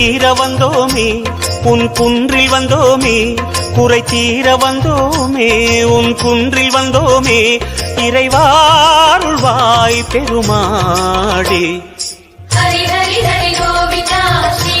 தீர வந்தோமே உன் குன்றில் வந்தோமே குறை தீர வந்தோமே உன் குன்றில் வந்தோமே இறைவாருள்வாய் பெருமாடே ஹரி ஹரி கோவிந்தா ஸ்ரீ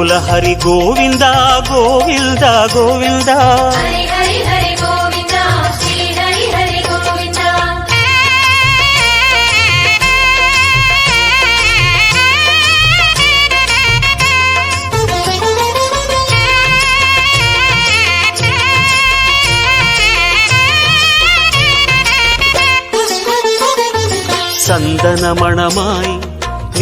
கோகுல ஹரி கோவிந்தா கோவிந்தா கோவிந்தா ஹரி ஹரி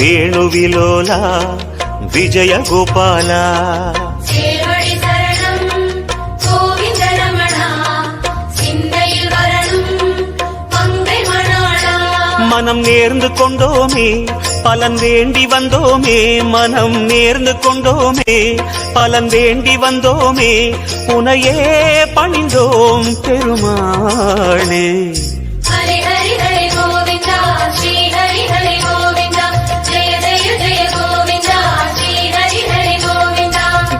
வேணுவிலோலா விஜயகோபாலா. மனம் நேர்ந்து கொண்டோமே பலன் வேண்டி வந்தோமே மனம் நேர்ந்து கொண்டோமே பலன் வேண்டி வந்தோமே உனையே பணிந்தோம் பெருமாளே.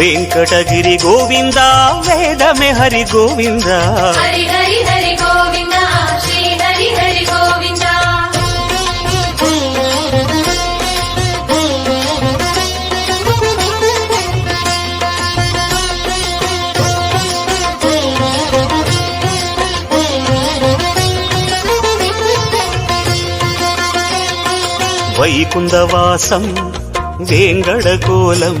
వెంకటగిరి గోవింద వేదమే హరి గోవింద హరి హరి హరి గోవింద శ్రీ హరి హరి గోవింద வைகுந்தவாசம் வேங்கட கோலம்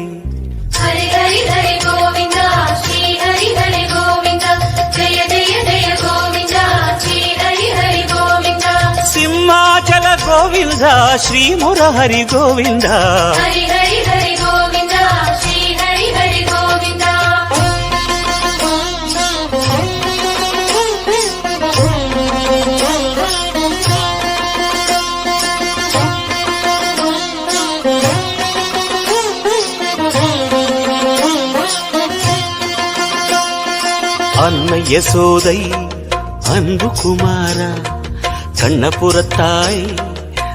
శ్రీ మురహరి గోవింద. హరి గోవింద అన్నయ్య సోదై அன்பு குமாரா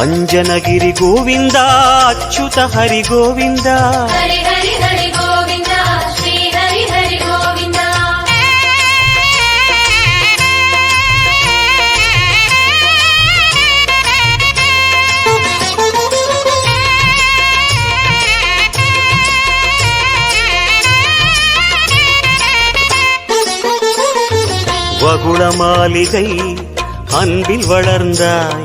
ಅಂಜನಗಿರಿ ಗೋವಿಂದ ಅಚ್ಯುತ ಹರಿ ಗೋವಿಂದ ஹரி ஹரி ஹரி கோவிந்தா ஸ்ரீ ஹரி ஹரி கோவிந்தா வகுள மாளிகை அன்பில் வளர்ந்தாய்